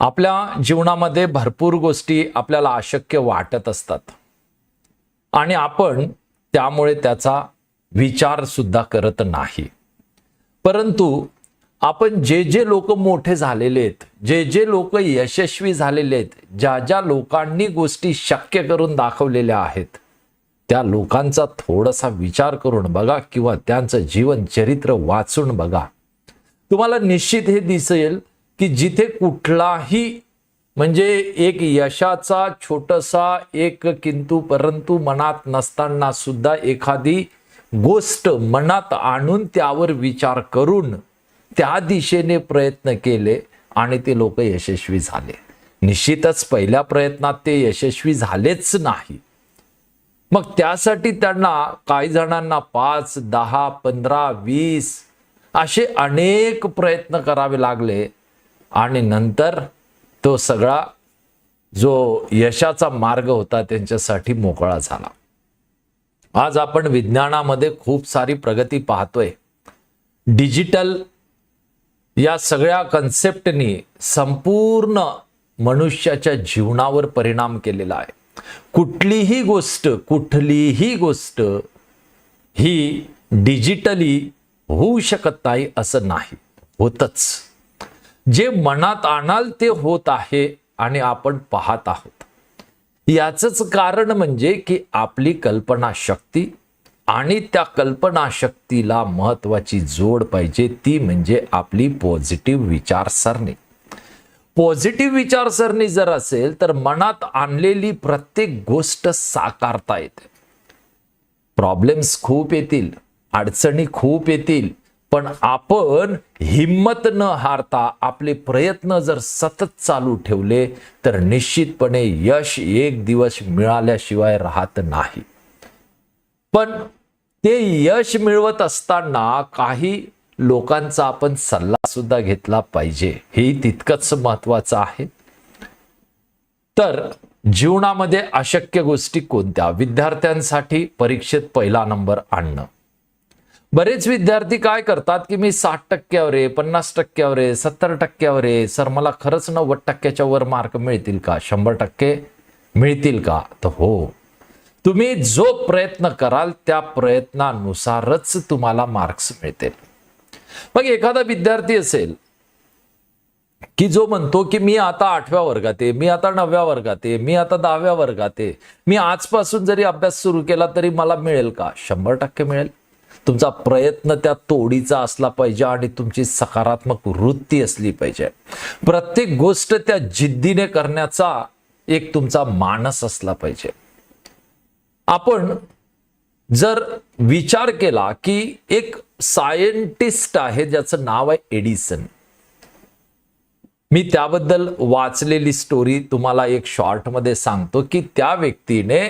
आपल्या जीवनामध्ये भरपूर गोष्टी आपल्याला अशक्य वाटत असतात. आणि आपण त्यामुळे त्याचा विचार सुद्धा करत नाही. परंतु आपण जे जे लोक मोठे झालेले आहेत जे जे लोक यशस्वी झालेले आहेत ज्या ज्या लोकांनी गोष्टी शक्य करून दाखवलेल्या आहेत त्या लोकांचा थोडासा विचार करून बघा किंवा त्यांचं जीवन चरित्र वाचून बघा. तुम्हाला निश्चित हे दिसेल की जिथे कुठलाही म्हणजे एक यशाचा छोटसा एक किंतु परंतु मनात नसताना सुद्धा एखादी गोष्ट मनात आणून त्यावर विचार करून त्या दिशेने प्रयत्न केले आणि ते लोक यशस्वी झाले. निश्चितच पहिल्या प्रयत्नात ते यशस्वी झालेच नाही. मग त्यासाठी त्यांना काही जणांना पाच दहा पंधरा वीस असे अनेक प्रयत्न करावे लागले. आणि नंतर तो सगळा जो यशाचा मार्ग होता त्यांच्यासाठी मोकळा झाला. आज आपण विज्ञानामध्ये खूप सारी प्रगती पाहतोय. डिजिटल या सगळ्या कन्सेप्टनी संपूर्ण मनुष्याच्या जीवनावर परिणाम केलेला आहे. कुठलीही गोष्ट कुठलीही गोष्ट ही डिजिटली होऊ शकत नाही असं नाही. होतच. जे मनात आणाल ते होत आहे आणि आपण पाहत आहोत. याचंच कारण म्हणजे की आपली कल्पनाशक्ती आणि त्या कल्पनाशक्तीला महत्त्वाची महत्वाची जोड पाहिजे ती म्हणजे आपली पॉझिटिव्ह विचारसरणी. पॉझिटिव्ह विचारसरणी जर असेल तर मनात आणलेली प्रत्येक गोष्ट साकारता येते. प्रॉब्लेम्स खूप येतील अडचणी खूप येतील पण आपण हिम्मत न हारता आपले प्रयत्न जर सतत चालू ठेवले तर निश्चितपणे यश एक दिवस मिळाल्याशिवाय राहत नाही. पण ते यश मिळवत असताना काही लोकांचा आपण सल्ला सुद्धा घेतला पाहिजे. हे तितकंच महत्वाचं आहे. तर जीवनामध्ये अशक्य गोष्टी कोणत्या? विद्यार्थ्यांसाठी परीक्षेत पहिला नंबर आणणं. बरेच विद्यार्थी काय करतात की मी साठ टक्क्यावर आहे पन्नास टक्क्यावर आहे सत्तर टक्क्यावर आहे. सर मला खरंच नव्वद टक्क्याच्या वर मार्क मिळतील का? शंभर टक्के मिळतील का? तर हो. तुम्ही जो प्रयत्न कराल त्या प्रयत्नानुसारच तुम्हाला मार्क्स मिळतील. मग एखादा विद्यार्थी असेल की जो म्हणतो की मी आता आठव्या वर्गात आहे मी आता नवव्या वर्गात आहे मी आता दहाव्या वर्गात आहे मी आजपासून जरी अभ्यास सुरू केला तरी मला मिळेल का? शंभर टक्के मिळेल. तुमचा प्रयत्न त्या तोडीचा असला पाहिजे आणि तुमची सकारात्मक वृत्ती असली पाहिजे. प्रत्येक गोष्ट त्या जिद्दीने करण्याचा एक तुमचा मानस असला पाहिजे. आपण जर विचार केला की एक सायंटिस्ट आहे ज्याचं नाव आहे एडिसन. मी त्याबद्दल वाचलेली स्टोरी तुम्हाला एक शॉर्टमध्ये सांगतो की त्या व्यक्तीने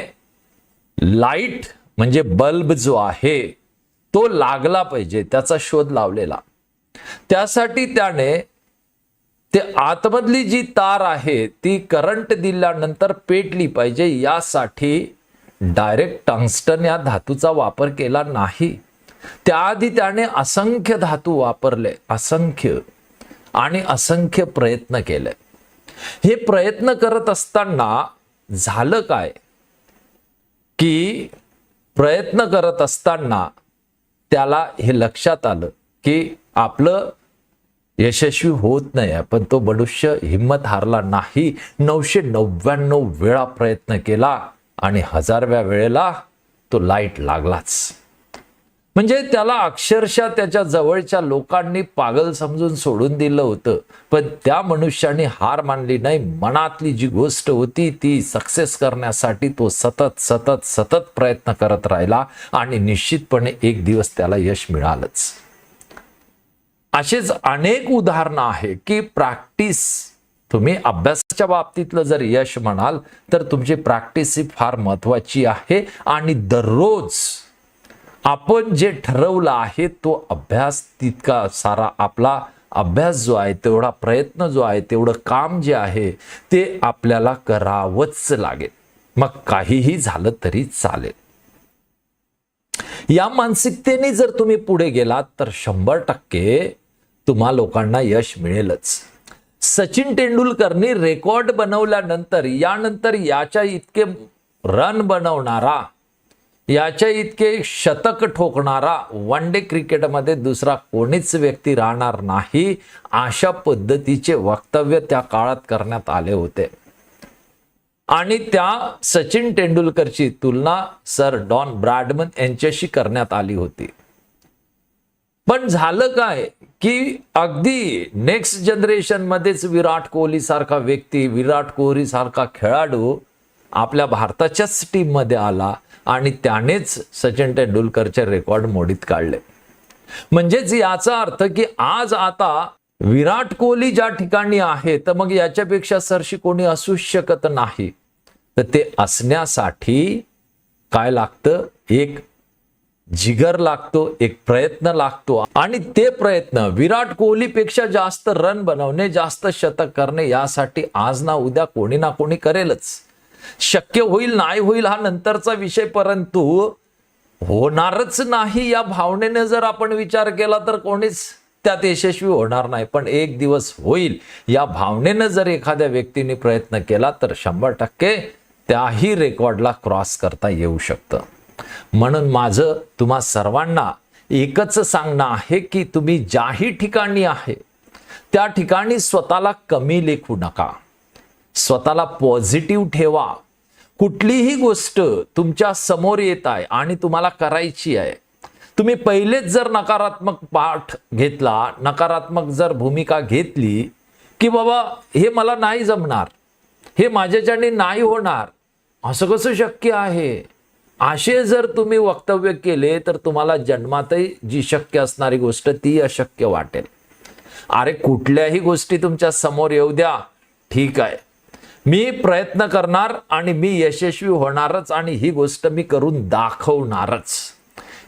लाइट म्हणजे बल्ब जो आहे तो लागला पाहिजे त्याचा शोध लावलेला. त्यासाठी त्याने ते आतमधली जी तार आहे ती करंट दिल्यानंतर पेटली पाहिजे यासाठी डायरेक्ट टंगस्टन या धातूचा वापर केला नाही. त्याआधी त्याने असंख्य धातू वापरले असंख्य आणि असंख्य प्रयत्न केले. हे प्रयत्न करत असताना झालं काय? की प्रयत्न करत असताना त्याला हे लक्षात आलं की आपलं यशस्वी होत नाही पण तो मनुष्य हिंमत हारला नाही. नऊशे नव्याण्णव वेळा प्रयत्न केला आणि हजारव्या वेळेला तो लाइट लागलाच. म्हणजे त्याला अक्षरशः त्याच्या जवळच्या लोकांनी पागल समजून सोडून दिलं होतं. पण त्या मनुष्याने हार मानली नाही. मनातली जी गोष्ट होती ती सक्सेस करण्यासाठी तो सतत सतत सतत प्रयत्न करत राहिला आणि निश्चितपणे एक दिवस त्याला यश मिळालंच. असेच अनेक उदाहरणं आहे की प्रॅक्टिस तुम्ही अभ्यासाच्या बाबतीतलं जर यश म्हणाल तर तुमची प्रॅक्टिस ही फार महत्वाची आहे आणि दररोज आपण जे ठरवलं आहे तो अभ्यास तितका सारा आपला अभ्यास जो आहे तेवढा प्रयत्न जो आहे तेवढं काम जे आहे ते आपल्याला करावंच लागेल. मग काहीही झालं तरी चालेल. या मानसिकतेने जर तुम्ही पुढे गेलात तर शंभर टक्के तुम्हा लोकांना यश मिळेलच. सचिन तेंडुलकरनी रेकॉर्ड बनवल्यानंतर यानंतर याच्या इतके रन बनवणारा याच्या इतके शतक ठोकणारा वन डे क्रिकेटमध्ये दुसरा कोणीच व्यक्ती राहणार नाही अशा पद्धतीचे वक्तव्य त्या काळात करण्यात आले होते. आणि त्या सचिन तेंडुलकरची तुलना सर डॉन ब्रॅडमन यांच्याशी करण्यात आली होती. पण झालं काय की अगदी नेक्स्ट जनरेशन मध्येच विराट कोहली सारखा व्यक्ती विराट कोहली सारखा खेळाडू आपल्या भारताच्याच टीममध्ये आला. आणि त्यानेच सचिन तेंडुलकरचे रेकॉर्ड मोडीत काढले. म्हणजेच याचा अर्थ की आज आता विराट कोहली ज्या ठिकाणी आहे तर मग याच्यापेक्षा सरशी कोणी असू शकत नाही. तर ते असण्यासाठी काय लागतं? एक जिगर लागतो एक प्रयत्न लागतो. आणि ते प्रयत्न विराट कोहलीपेक्षा जास्त रन बनवणे जास्त शतक करणे यासाठी आज ना उद्या कोणी ना कोणी करेलच. शक्य होईल नाही होईल हा नंतरचा विषय परंतु होणारच नाही या भावनेने जर आपण विचार केला तर कोणीच त्यात यशस्वी होणार नाही. पण एक दिवस होईल या भावनेनं जर एखाद्या व्यक्तीने प्रयत्न केला तर शंभर टक्के त्याही रेकॉर्डला क्रॉस करता येऊ शकतं. म्हणून माझं तुम्हा सर्वांना एकच सांगणं आहे की तुम्ही ज्याही ठिकाणी आहे त्या ठिकाणी स्वतःला कमी लेखू नका. स्वतःला पॉझिटिव्ह ठेवा. कुठलीही गोष्ट तुमच्यासमोर येत आहे आणि तुम्हाला करायची आहे. तुम्ही पहिलेच जर नकारात्मक पाठ घेतला नकारात्मक जर भूमिका घेतली की बाबा हे मला नाही जमणार हे माझ्याच्याने नाही होणार असं कसं शक्य आहे? असे जर तुम्ही वक्तव्य केले तर तुम्हाला जन्मातही जी शक्य असणारी गोष्ट ती अशक्य वाटेल. अरे कुठल्याही गोष्टी तुमच्यासमोर येऊ द्या ठीक आहे. मी प्रयत्न करणार आणि मी यशस्वी होणारच आणि ही गोष्ट मी करून दाखवणारच.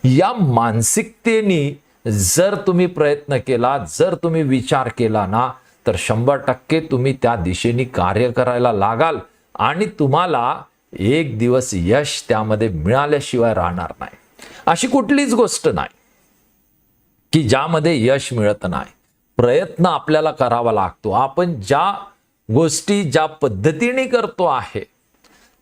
या मानसिकतेने जर तुम्ही प्रयत्न केला जर तुम्ही विचार केला ना तर शंभर टक्के तुम्ही त्या दिशेने कार्य करायला लागाल आणि तुम्हाला एक दिवस यश त्यामध्ये मिळाल्याशिवाय राहणार नाही. अशी कुठलीच गोष्ट नाही की ज्यामध्ये यश मिळत नाही. प्रयत्न आपल्याला करावा लागतो. आपण ज्या गोष्टी ज्या पद्धतीने करतो आहे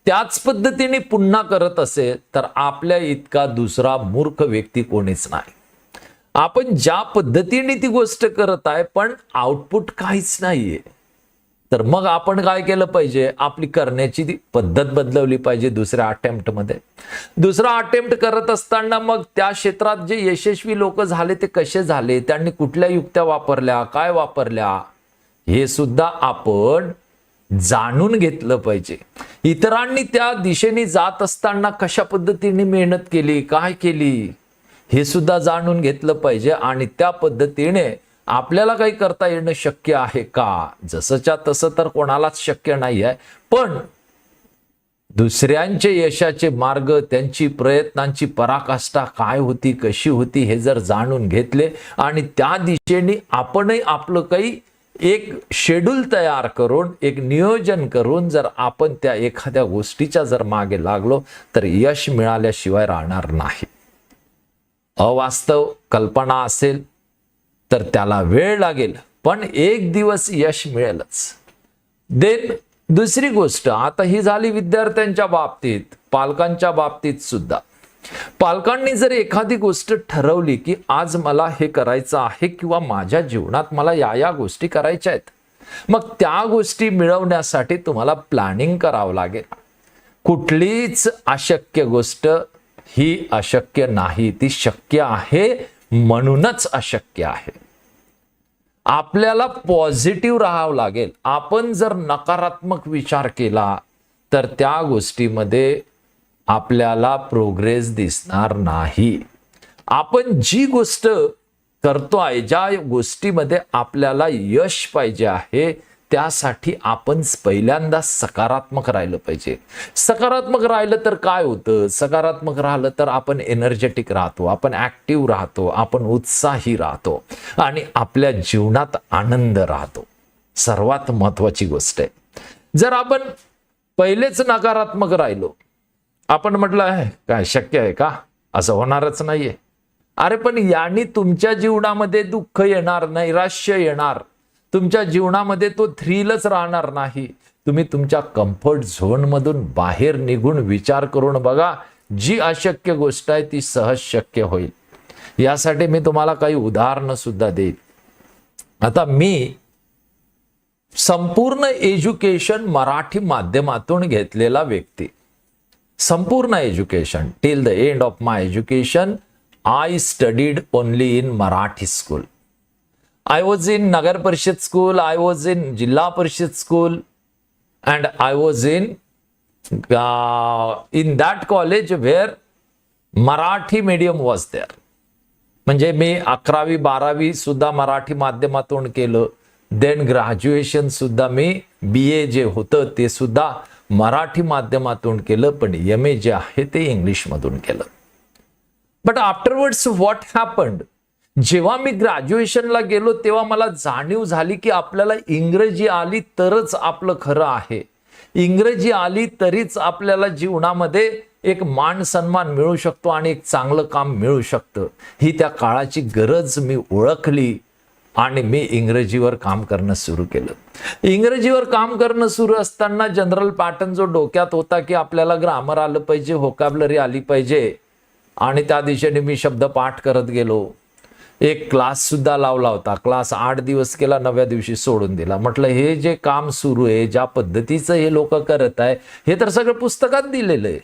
त्याच पद्धतीने पुन्हा करत असेल तर आपल्या इतका दुसरा मूर्ख व्यक्ती कोणीच नाही. आपण ज्या पद्धतीने ती गोष्ट करत आहे पण आउटपुट काहीच नाहीये. तर मग आपण काय केलं पाहिजे? आपली करण्याची ती पद्धत बदलवली पाहिजे दुसऱ्या अटेम्प्टमध्ये दुसरा अटेम्प्ट करत असताना मग त्या क्षेत्रात जे यशस्वी लोक झाले ते कसे झाले? त्यांनी कुठल्या युक्त्या वापरल्या? काय वापरल्या? हे सुद्धा आपण जाणून घेतलं पाहिजे. इतरांनी त्या दिशेने जात असताना कशा पद्धतीने मेहनत केली काय केली हे सुद्धा जाणून घेतलं पाहिजे आणि त्या पद्धतीने आपल्याला काही करता येणं शक्य आहे का? जसंच्या तसं तर कोणालाच शक्य नाही आहे पण दुसऱ्यांचे यशाचे मार्ग त्यांची प्रयत्नांची पराकाष्ठा काय होती कशी होती हे जर जाणून घेतले आणि त्या दिशेने आपणही आपलं काही एक शेड्यूल तयार करून एक नियोजन करून जर आपण त्या एखाद्या गोष्टीच्या जर मागे लागलो तर यश मिळाल्याशिवाय राहणार नाही. अवास्तव कल्पना असेल तर त्याला वेळ लागेल. पण एक दिवस यश मिळेलच. देन दुसरी गोष्ट आता ही झाली विद्यार्थ्यांच्या बाबतीत पालकांच्या बाबतीत सुद्धा. पालकांनी जर एखादी गोष्ट ठरवली की आज मला हे करायचं आहे किंवा माझ्या जीवनात मला या या गोष्टी करायच्या आहेत मग त्या गोष्टी मिळवण्यासाठी तुम्हाला प्लॅनिंग करावं लागेल. कुठलीच अशक्य गोष्ट ही अशक्य नाही ती शक्य आहे म्हणूनच अशक्य आहे. आपल्याला पॉझिटिव्ह राहावं लागेल. आपण जर नकारात्मक विचार केला तर त्या गोष्टीमध्ये आपल्याला प्रोग्रेस दिसणार नाही. आपण जी गोष्ट करतो आहे ज्या गोष्टीमध्ये आपल्याला यश पाहिजे आहे त्यासाठी आपण पहिल्यांदा सकारात्मक राहिलं पाहिजे. सकारात्मक राहिलं तर काय होतं? सकारात्मक राहिलं तर आपण एनर्जेटिक राहतो आपण ऍक्टिव्ह राहतो आपण उत्साही राहतो आणि आपल्या जीवनात आनंद राहतो. सर्वात महत्वाची गोष्ट आहे. जर आपण पहिलेच नकारात्मक राहिलो आपण म्हटलं आहे काय शक्य आहे का? असं होणारच नाहीये. अरे पण यांनी तुमच्या जीवनामध्ये दुःख येणार नैराश्य येणार. तुमच्या जीवनामध्ये तो थ्रीलच राहणार नाही. तुम्ही तुमच्या कम्फर्ट झोनमधून बाहेर निघून विचार करून बघा जी अशक्य गोष्ट आहे ती सहज शक्य होईल. यासाठी मी तुम्हाला काही उदाहरणं सुद्धा देईन. आता मी संपूर्ण एज्युकेशन मराठी माध्यमातून घेतलेला व्यक्ती. संपूर्ण education till the end of my education I studied only in Marathi school I was in nagar parishad school I was in zilla parishad school and I was in in that college where Marathi medium was there म्हणजे मी अकरावी बारावी सुद्धा मराठी माध्यमातून केलं. Then graduation सुद्धा मी बी ए जे होतं ते सुद्धा मराठी माध्यमातून केलं पण एम ए जे आहे ते इंग्लिशमधून केलं. बट आफ्टरवर्ड्स व्हॉट हॅपन्ड जेव्हा मी ग्रॅज्युएशनला गेलो तेव्हा मला जाणीव झाली की आपल्याला इंग्रजी आली तरच आपलं खरं आहे. इंग्रजी आली तरीच आपल्याला जीवनामध्ये एक मान सन्मान मिळू शकतो आणि एक चांगलं काम मिळू शकतं. ही त्या काळाची गरज मी ओळखली. आणि मी इंग्रजीवर काम करणं सुरू केलं. इंग्रजीवर काम करणं सुरू असताना जनरल पॅटर्न जो डोक्यात होता की आपल्याला ग्रामर आलं पाहिजे होकॅबलरी आली पाहिजे आणि त्या दिशेने मी शब्द पाठ करत गेलो. एक क्लास सुद्धा लावला होता. क्लास आठ दिवस केला नव्या दिवशी सोडून दिला. म्हटलं हे जे काम सुरू आहे ज्या पद्धतीचं हे लोक करत आहे हे तर सगळं पुस्तकात दिलेलं आहे.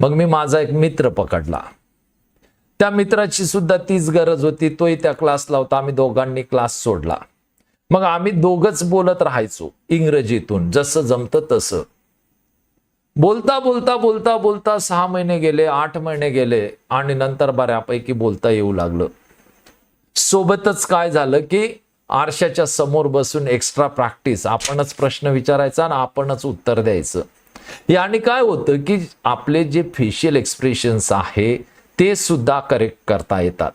मग मी माझा एक मित्र पकडला. त्या मित्राची सुद्धा तीच गरज होती. तोही त्या क्लासला होता. आम्ही दोघांनी क्लास सोडला. मग आम्ही दोघच बोलत राहायचो इंग्रजीतून. जसं जमतं तसं. बोलता बोलता बोलता बोलता सहा महिने गेले आठ महिने गेले आणि नंतर बऱ्यापैकी बोलता येऊ लागलं. सोबतच काय झालं की आरशाच्या समोर बसून एक्स्ट्रा प्रॅक्टिस आपणच प्रश्न विचारायचा आणि आपणच उत्तर द्यायचं. याने काय होतं की आपले जे फेशियल एक्सप्रेशन्स आहे ते सुद्धा करेक्ट करता येतात.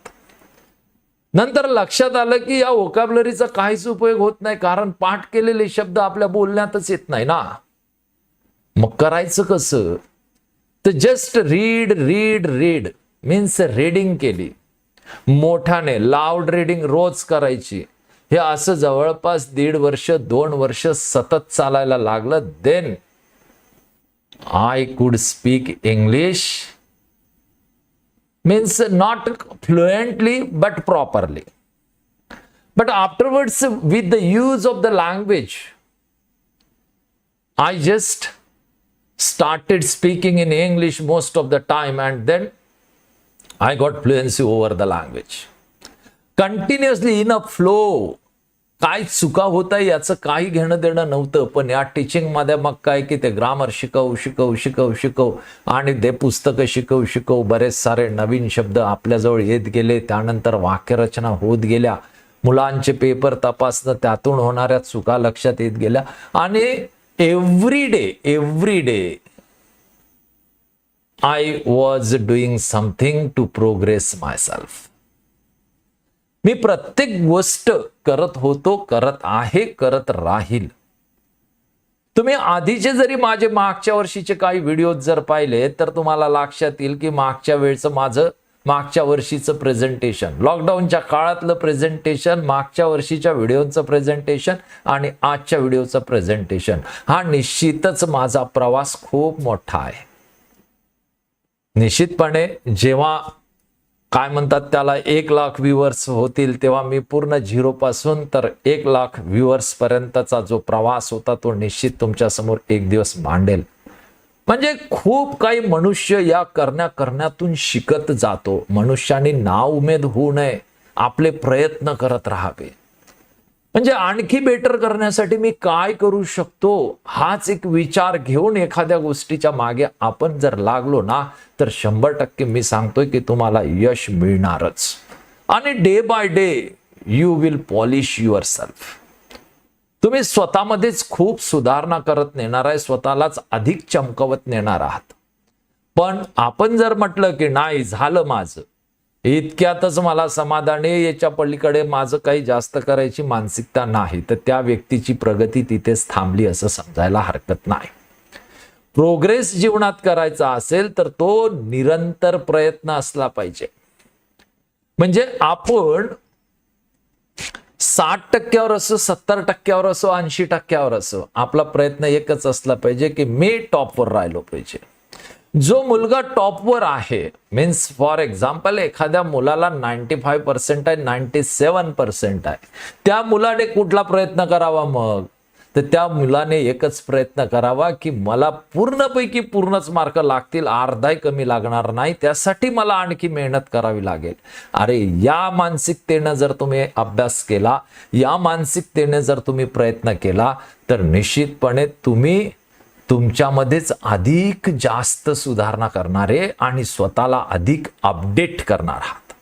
नंतर लक्षात आलं की या वोकॅबलरीचा काहीच उपयोग होत नाही कारण पाठ केलेले शब्द आपल्या बोलण्यातच येत नाही ना. मग करायचं कसं? तर just read read read means reading केली. मोठ्याने लाऊड रीडिंग रोज करायची. हे असं जवळपास दीड वर्ष दोन वर्ष सतत चालायला लागलं. Then I could speak English means not fluently but properly. But afterwards, with the use of the language, I just started speaking in English most of the time and then I got fluency over the language. Continuously in a flow, काय चुका होत आहे याचं काही घेणं देणं नव्हतं पण या टीचिंगमध्ये मग काय की ते ग्रामर शिकव शिकव शिकव शिकव आणि ते पुस्तकं शिकव शिकव. बरेच सारे नवीन शब्द आपल्याजवळ येत गेले त्यानंतर वाक्यरचना होत गेल्या. मुलांचे पेपर तपासणं त्यातून होणाऱ्या चुका लक्षात येत गेल्या. आणि every day every day I was doing something to progress myself मी प्रत्येक गोष्ट करत होतो करत आहे करत राहील. तुम्ही आधीचे जरी माझे मागच्या वर्षीचे काही व्हिडिओ जर पाहिले तर तुम्हाला लक्षात येईल की मागच्या वेळचं माझं मागच्या वर्षीचं प्रेझेंटेशन. लॉकडाऊनच्या काळातलं प्रेझेंटेशन मागच्या वर्षीच्या व्हिडिओचं प्रेझेंटेशन आणि आजच्या व्हिडिओचं प्रेझेंटेशन. हा निश्चितच माझा प्रवास खूप मोठा आहे. निश्चितपणे जेव्हा काय म्हणतात त्याला एक लाख व्ह्युअर्स होतील तेव्हा मी पूर्ण झिरो पासून तर एक लाख व्ह्युअर्स पर्यंतचा जो प्रवास होता तो निश्चित तुमच्यासमोर एक दिवस मांडेल. म्हणजे खूप काही मनुष्य या करण्या करण्यातून शिकत जातो. मनुष्याने नाव उमेद होऊ नये. आपले प्रयत्न करत राहावे. म्हणजे आणखी बेटर करण्यासाठी मी काय करू शकतो? हाच एक विचार घेऊन एखाद्या गोष्टीच्या मागे आपण जर लागलो ना तर शंभर टक्के मी सांगतोय की तुम्हाला यश मिळणारच. आणि day by day you will polish yourself तुम्ही स्वतःमध्येच खूप सुधारणा करत नेणार आहे स्वतःलाच अधिक चमकवत नेणार आहात. पण आपण जर म्हटलं की नाही झालं माझं. इतक्यातच मला समाधानी याच्या पलीकडे माझं काही जास्त करायची मानसिकता नाही. तर त्या व्यक्तीची प्रगती तिथेच थांबली असं समजायला हरकत नाही. प्रोग्रेस जीवनात करायचा असेल तर तो निरंतर प्रयत्न असला पाहिजे. म्हणजे आपण साठ टक्क्यावर असो सत्तर टक्क्यावर असो ऐंशी टक्क्यावर असो आपला प्रयत्न एकच असला पाहिजे की मी टॉपवर राहिलो पाहिजे. जो मुलगा टॉपवर आहे. मीन्स फॉर एक्झाम्पल एखाद्या मुलाला नाईन्टी फाय पर्सेंट आहे नाईन्टी सेवन पर्सेंट आहे. त्या मुलाने कुठला प्रयत्न करावा मग? तर त्या मुलाने एकच प्रयत्न करावा की मला पूर्णपैकी पूर्णच मार्क लागतील अर्धाही कमी लागणार नाही त्यासाठी मला आणखी मेहनत करावी लागेल. अरे या मानसिकतेनं जर तुम्ही अभ्यास केला या मानसिकतेने जर तुम्ही प्रयत्न केला तर निश्चितपणे तुम्ही तुमच्यामध्येच अधिक जास्त सुधारणा करणारे आणि स्वतःला अधिक अपडेट करणार आहात.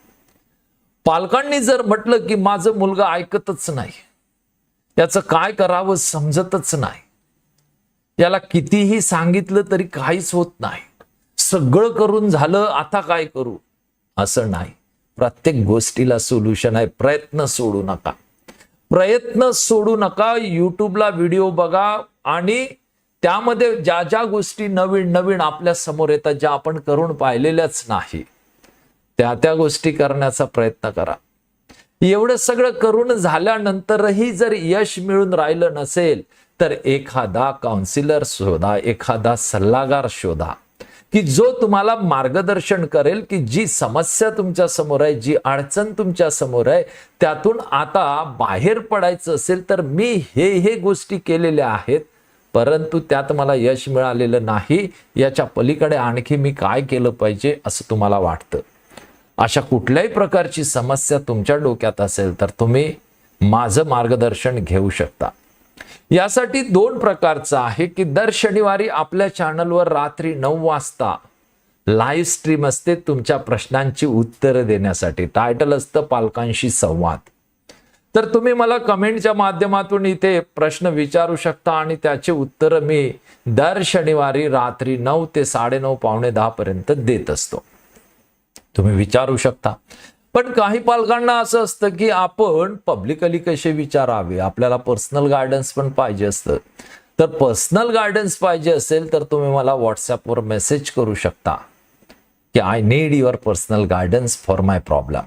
पालकांनी जर म्हटलं की माझं मुलगा ऐकतच नाही त्याचं काय करावं समजतच नाही याला कितीही सांगितलं तरी काहीच होत नाही सगळं करून झालं आता काय करू? असं नाही. प्रत्येक गोष्टीला सोल्युशन आहे. प्रयत्न सोडू नका. प्रयत्न सोडू नका. युट्यूबला व्हिडिओ बघा आणि त्यामध्ये ज्या ज्या गोष्टी नवीन नवीन आपल्यासमोर येतात ज्या आपण करून पाहिलेल्याच नाही त्या त्या गोष्टी करण्याचा प्रयत्न करा. एवढं सगळं करून झाल्यानंतरही जर यश मिळून राहिलं नसेल तर एखादा काउन्सिलर शोधा एखादा सल्लागार शोधा की जो तुम्हाला मार्गदर्शन करेल की जी समस्या तुमच्यासमोर आहे जी अडचण तुमच्यासमोर आहे त्यातून आता बाहेर पडायचं असेल तर मी हे हे गोष्टी केलेल्या आहेत परंतु त्यात मला यश मिळालेलं नाही याच्या पलीकडे आणखी मी काय केलं पाहिजे असं तुम्हाला वाटतं? अशा कुठल्याही प्रकारची समस्या तुमच्या डोक्यात असेल तर तुम्ही माझं मार्गदर्शन घेऊ शकता. यासाठी दोन प्रकारचं आहे की दर शनिवारी आपल्या चॅनलवर रात्री नऊ वाजता लाईव्ह स्ट्रीम असते तुमच्या प्रश्नांची उत्तरं देण्यासाठी. टायटल असतं पालकांशी संवाद. तर तुम्ही मला कमेंटच्या माध्यमातून इथे प्रश्न विचारू शकता आणि त्याचे उत्तर मी दर शनिवारी रात्री नऊ ते साडेनऊ पावणे दहा पर्यंत देत असतो. तुम्ही विचारू शकता. पण काही पालकांना असं असतं की आपण पब्लिकली कसे विचारावे? आपल्याला पर्सनल गायडन्स पण पाहिजे असतं. तर पर्सनल गायडन्स पाहिजे असेल तर तुम्ही मला व्हॉट्सॲपवर मेसेज करू शकता की I need your personal guidance for my problem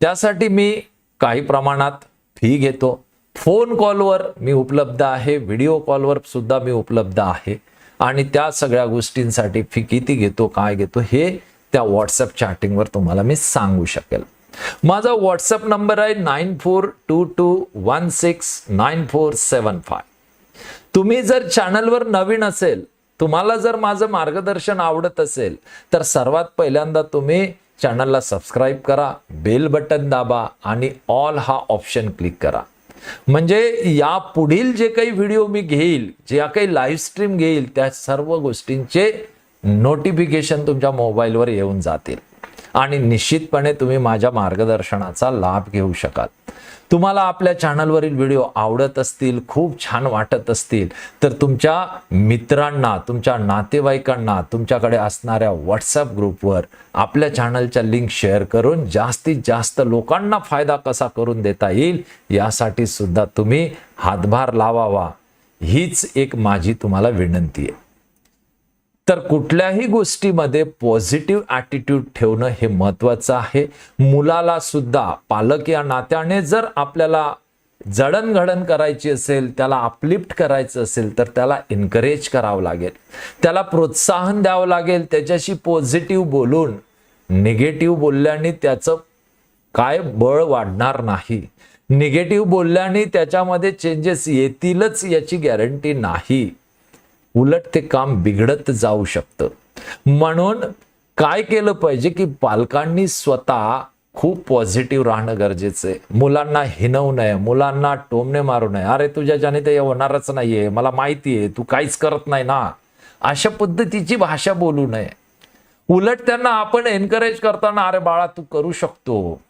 त्यासाठी मी काही प्रमाणात फी घेतो. फोन कॉलवर मी उपलब्ध आहे. व्हिडिओ कॉलवर सुद्धा मी उपलब्ध आहे. आणि त्या सगळ्या गोष्टींसाठी फी किती घेतो काय घेतो हे त्या व्हॉट्सअप चॅटिंगवर तुम्हाला मी सांगू शकेल. माझा व्हॉट्सअप नंबर आहे nine four two two one six nine four seven five तुम्ही जर चॅनलवर नवीन असेल तुम्हाला जर माझं मार्गदर्शन आवडत असेल तर सर्वात पहिल्यांदा तुम्ही चॅनलला सबस्क्राईब करा बेल बटन दाबा आणि ऑल हा ऑप्शन क्लिक करा. म्हणजे या पुढील जे काही व्हिडिओ मी घेईल ज्या काही लाईव्ह स्ट्रीम घेईल त्या सर्व गोष्टींचे नोटिफिकेशन तुमच्या मोबाईलवर येऊन जातील. आणि निश्चितपणे तुम्ही माझ्या मार्गदर्शनाचा लाभ घेऊ शकाल. तुम्हाला आपल्या चॅनलवरील व्हिडिओ आवडत असतील खूप छान वाटत असतील तर तुमच्या मित्रांना तुमच्या नातेवाईकांना तुमच्याकडे असणाऱ्या व्हॉट्सअप ग्रुपवर आपल्या चॅनलच्या लिंक शेअर करून जास्तीत जास्त लोकांना फायदा कसा करून देता येईल यासाठी सुद्धा तुम्ही हातभार लावावा. हीच एक माझी तुम्हाला विनंती आहे. तर कुठल्याही गोष्टीमध्ये पॉझिटिव्ह ॲटिट्यूड ठेवणं हे महत्वाचं आहे. मुलाला सुद्धा पालक या नात्याने जर आपल्याला जडणघडण करायची असेल त्याला अपलिफ्ट करायचं असेल तर त्याला एनकरेज करावं लागेल. त्याला प्रोत्साहन द्यावं लागेल. त्याच्याशी पॉझिटिव्ह बोलून निगेटिव्ह बोलल्याने त्याचं काय बळ वाढणार नाही. निगेटिव्ह बोलल्याने त्याच्यामध्ये चेंजेस येतीलच याची गॅरंटी नाही. उलट ते काम बिघडत जाऊ शकतं. म्हणून काय केलं पाहिजे की पालकांनी स्वतः खूप पॉझिटिव्ह राहणं गरजेचं आहे. मुलांना हिनवू नये मुलांना टोमणे मारू नये. अरे तुझ्याच्याने ते होणारच नाहीये मला माहिती आहे तू काहीच करत नाही ना. अशा पद्धतीची भाषा बोलू नये. उलट त्यांना आपण एनकरेज करताना अरे बाळा तू करू शकतो.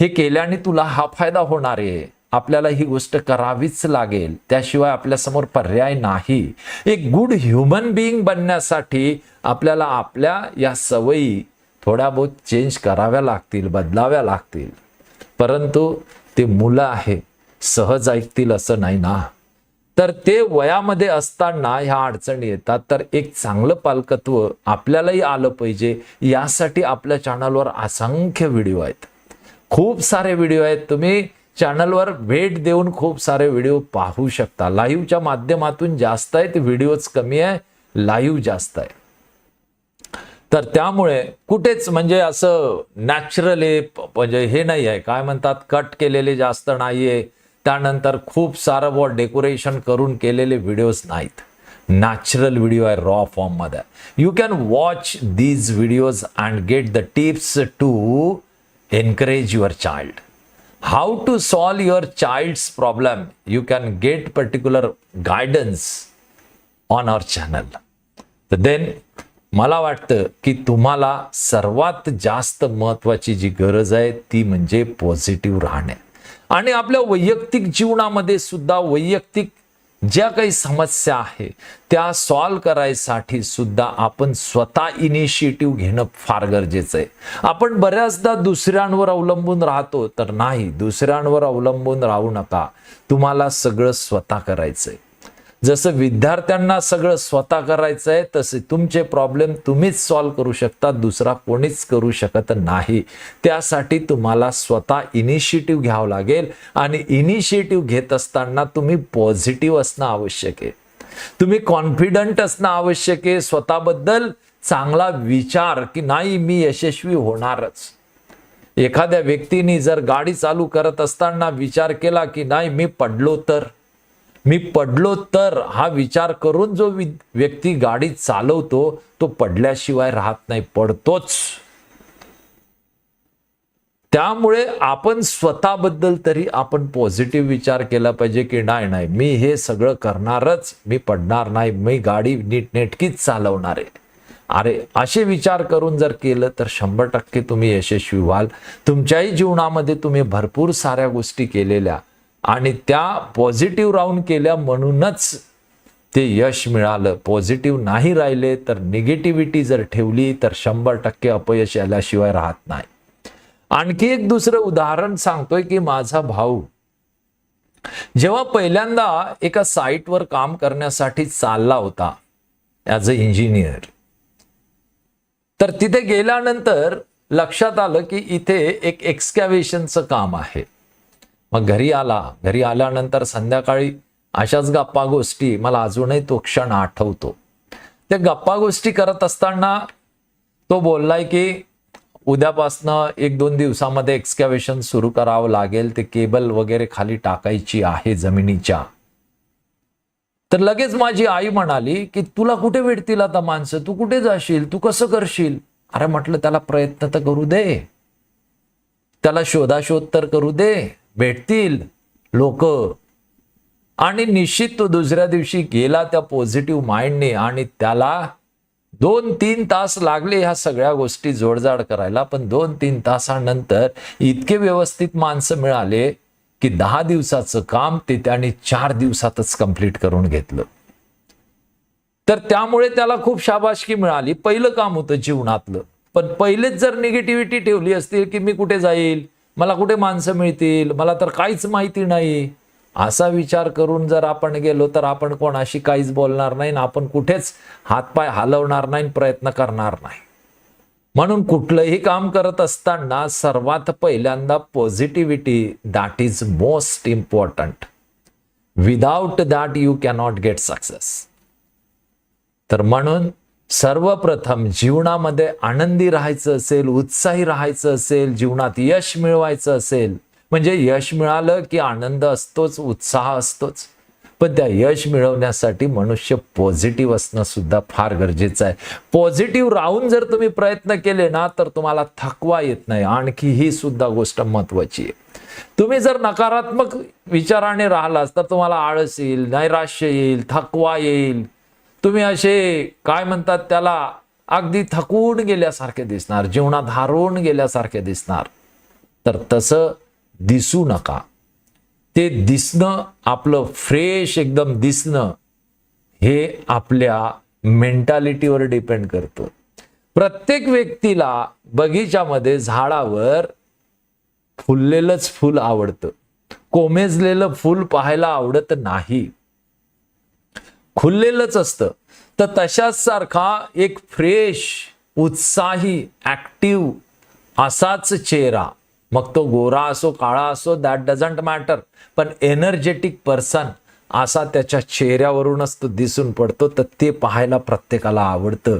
हे केल्याने तुला हा फायदा होणार आहे. आपल्याला ही गोष्ट करावीच लागेल. त्याशिवाय आपल्यासमोर पर्याय नाही. एक गुड ह्युमन बिईंग बनण्यासाठी आपल्याला आपल्या या सवयी थोड्या बहुत चेंज कराव्या लागतील बदलाव्या लागतील. परंतु ते मुलं आहे सहज ऐकतील असं नाही ना? तर ते वयामध्ये असताना ह्या अडचणी येतात. तर एक चांगलं पालकत्व आपल्यालाही आलं पाहिजे. यासाठी आपल्या चॅनलवर असंख्य व्हिडिओ आहेत. खूप सारे व्हिडिओ आहेत. तुम्ही चॅनलवर भेट देऊन खूप सारे व्हिडिओ पाहू शकता. लाईव्हच्या माध्यमातून जास्त आहेत व्हिडिओज कमी आहे लाईव्ह जास्त आहे. तर त्यामुळे कुठेच म्हणजे असं नॅचरली म्हणजे हे नाही आहे. काय म्हणतात कट केलेले जास्त नाही आहे त्यानंतर खूप सारं व डेकोरेशन करून केलेले व्हिडिओज नाहीत. नॅचरल व्हिडिओ आहे रॉ फॉर्ममध्ये you can watch these videos and get the tips to encourage your child how to solve your child's problem you can get particular guidance on our channel. तर then मला वाटतं की तुम्हाला सर्वात जास्त महत्वाची जी गरज आहे ती म्हणजे पॉझिटिव्ह राहणे. आणि आपल्या वैयक्तिक जीवनामध्ये सुद्धा वैयक्तिक ज्या काही समस्या आहे त्या सॉल्व करायसाठी सुद्धा आपण स्वतः इनिशिएटिव्ह घेणं फार गरजेचं आहे. आपण बऱ्याचदा दुसऱ्यांवर अवलंबून राहतो तर नाही दुसऱ्यांवर अवलंबून राहू नका. तुम्हाला सगळं स्वतः करायचंय. जसं विद्यार्थ्यांना सगळं स्वतः करायचं आहे तसे तुमचे प्रॉब्लेम तुम्हीच सॉल्व करू शकता दुसरा कोणीच करू शकत नाही. त्यासाठी तुम्हाला स्वतः इनिशिएटिव्ह घ्यावं लागेल आणि इनिशिएटिव्ह घेत असताना तुम्ही पॉझिटिव्ह असणं आवश्यक आहे. तुम्ही कॉन्फिडंट असणं आवश्यक आहे स्वतःबद्दल चांगला विचार की नाही मी यशस्वी होणारच. एखाद्या व्यक्तीने जर गाडी चालू करत असताना विचार केला की नाही मी पडलो तर? मी पडलो तर हा विचार करून जो व्यक्ती गाडी चालवतो तो पडल्याशिवाय राहत नाही पडतोच. त्यामुळे आपण स्वतःबद्दल तरी आपण पॉझिटिव्ह विचार केला पाहिजे की नाही नाही मी हे सगळं करणारच मी पडणार नाही मी गाडी नीटनेटकीच चालवणार आहे. अरे असे विचार करून जर केलं तर शंभर टक्के तुम्ही यशस्वी व्हाल. तुमच्याही जीवनामध्ये तुम्ही भरपूर साऱ्या गोष्टी केलेल्या. आणि त्या पॉझिटिव्ह राहून केल्या म्हणूनच ते यश मिळालं. पॉझिटिव्ह नाही राहिले तर निगेटिव्हिटी जर ठेवली तर शंभर टक्के अपयश आल्याशिवाय राहत नाही. आणखी एक दुसरं उदाहरण सांगतोय की माझा भाऊ जेव्हा पहिल्यांदा एका साईटवर काम करण्यासाठी चालला होता ॲज अ इंजिनियर तर तिथे गेल्यानंतर लक्षात आलं की इथे एक एक्सकॅव्हेशनचं काम आहे. मग घरी आला. घरी आल्यानंतर संध्याकाळी अशाच गप्पा गोष्टी मला अजूनही तो क्षण आठवतो. त्या गप्पा गोष्टी करत असताना तो बोललाय की उद्यापासनं एक दोन दिवसामध्ये एक्सकॅवेशन सुरू करावं लागेल. ते केबल वगैरे खाली टाकायची आहे जमिनीच्या. तर लगेच माझी आई म्हणाली की तुला कुठे भेटतील आता माणसं? तू कुठे जाशील? तू कसं करशील? अरे म्हटलं त्याला प्रयत्न तर करू दे. त्याला शोधाशोध तर करू दे. भेटतील लोक. आणि निश्चित तो दुसऱ्या दिवशी गेला त्या पॉझिटिव्ह माइंडने आणि त्याला दोन तीन तास लागले ह्या सगळ्या गोष्टी जोडजाड करायला. पण दोन तीन तासानंतर इतके व्यवस्थित माणसं मिळाले की दहा दिवसाचं काम ते त्याने चार दिवसातच कंप्लीट करून घेतलं. तर त्यामुळे त्याला खूप शाबाशकी मिळाली. पहिलं काम होतं जीवनातलं. पण पहिलेच जर निगेटिव्हिटी ठेवली असतील की मी कुठे जाईल? मला कुठे माणसं मिळतील? मला तर काहीच माहिती नाही. असा विचार करून जर आपण गेलो तर आपण कोणाशी काहीच बोलणार नाही ना आपण कुठेच हातपाय हलवणार नाही प्रयत्न करणार नाही. म्हणून कुठलंही काम करत असताना सर्वात पहिल्यांदा positivity that is most important without that you cannot get success तर म्हणून सर्वप्रथम जीवनामध्ये आनंदी राहायचं असेल उत्साही राहायचं असेल जीवनात यश मिळवायचं असेल म्हणजे यश मिळालं की आनंद असतोच उत्साह असतोच. पण त्या यश मिळवण्यासाठी मनुष्य पॉझिटिव्ह असणं सुद्धा फार गरजेचं आहे. पॉझिटिव्ह राहून जर तुम्ही प्रयत्न केले ना तर तुम्हाला थकवा येत नाही. आणखी ही सुद्धा गोष्ट महत्वाची आहे. तुम्ही जर नकारात्मक विचाराने राहिलास तर तुम्हाला आळस येईल नैराश्य येईल थकवा येईल. तुम्ही असे काय म्हणतात त्याला? अगदी थकून गेल्यासारखे दिसणार जीवनात हारून गेल्यासारखे दिसणार. तर तसं दिसू नका. ते दिसणं आपलं फ्रेश एकदम दिसणं हे आपल्या मेंटॅलिटीवर डिपेंड करतं. प्रत्येक व्यक्तीला बगीच्यामध्ये झाडावर फुललेलंच फुल आवडतं. कोमेजलेलं फुल पाहायला आवडत नाही. खुललेलंच असतं. तर तशाच सारखा एक फ्रेश उत्साही ॲक्टिव असाच चेहरा. मग तो गोरा असो काळा असो दॅट डझंट मॅटर पण एनर्जेटिक पर्सन असा त्याच्या चेहऱ्यावरूनच तो दिसून पडतो. तर ते पाहायला प्रत्येकाला आवडतं.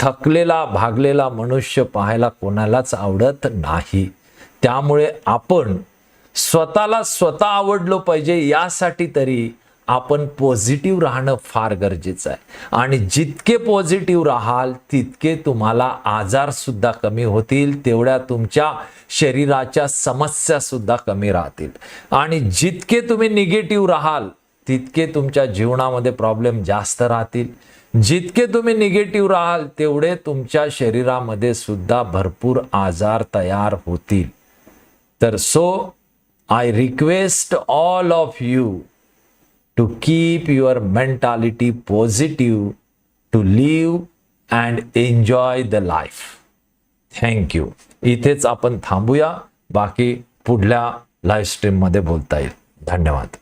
थकलेला भागलेला मनुष्य पाहायला कोणालाच आवडत नाही. त्यामुळे आपण स्वतःला स्वतः आवडलो पाहिजे यासाठी तरी आपण पॉझिटिव्ह राहणं फार गरजेचं आहे. आणि जितके पॉझिटिव्ह राहाल तितके तुम्हाला आजारसुद्धा कमी होतील तेवढ्या तुमच्या शरीराच्या समस्यासुद्धा कमी राहतील. आणि जितके तुम्ही निगेटिव्ह राहाल तितके तुमच्या जीवनामध्ये प्रॉब्लेम जास्त राहतील. जितके तुम्ही निगेटिव्ह राहाल तेवढे तुमच्या शरीरामध्ये सुद्धा भरपूर आजार तयार होतील. तर so I request all of you to keep your mentality positive to live and enjoy the life thank you इथेच आपण थांबूया. बाकी पुढल्या लाईव्ह स्ट्रीममध्ये बोलता येईल. धन्यवाद.